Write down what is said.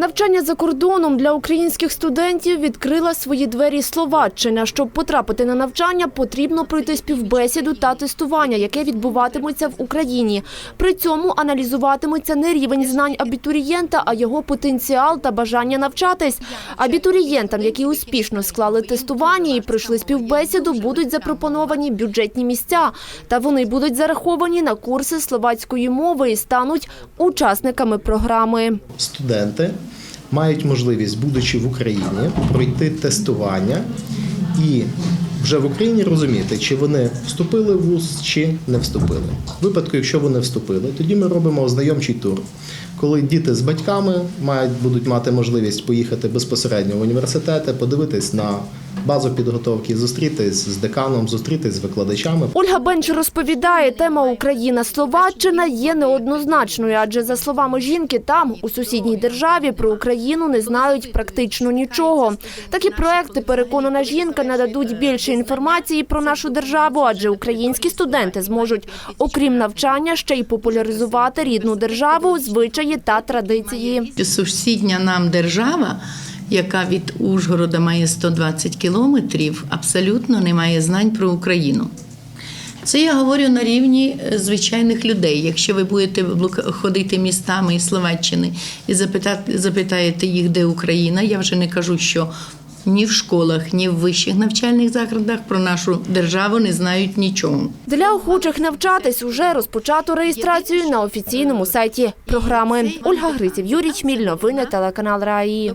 Навчання за кордоном для українських студентів відкрила свої двері Словаччина. Щоб потрапити на навчання, потрібно пройти співбесіду та тестування, яке відбуватиметься в Україні. При цьому аналізуватиметься не рівень знань абітурієнта, а його потенціал та бажання навчатись. Абітурієнтам, які успішно склали тестування і пройшли співбесіду, будуть запропоновані бюджетні місця, та вони будуть зараховані на курси словацької мови і стануть учасниками програми. студенти мають можливість, будучи в Україні, пройти тестування і вже в Україні розуміти, чи вони вступили в ВУЗ, чи не вступили. В випадку, якщо вони вступили, тоді ми робимо ознайомчий тур. Коли діти з батьками мають будуть мати можливість поїхати безпосередньо в університети, подивитись на базу підготовки, зустрітись з деканом, зустрітись з викладачами, Ольга Бенч розповідає, тема Україна-Словаччина є неоднозначною, адже за словами жінки, там у сусідній державі про Україну не знають практично нічого. Такі проекти, переконана жінка, нададуть більше інформації про нашу державу, адже українські студенти зможуть, окрім навчання, ще й популяризувати рідну державу, звичаї та традиції. Сусідня нам держава, яка від Ужгорода має 120 кілометрів, абсолютно не має знань про Україну. Це я говорю на рівні е, звичайних людей. Якщо ви будете ходити містами і Словаччини і запитати, запитаєте їх, де Україна, я вже не кажу, що ні в школах, ні в вищих навчальних закладах про нашу державу не знають нічого. Для охочих навчатись уже розпочато реєстрацію на офіційному сайті програми. Ольга Гриців, Юрій Чміль, новини телеканал Раї.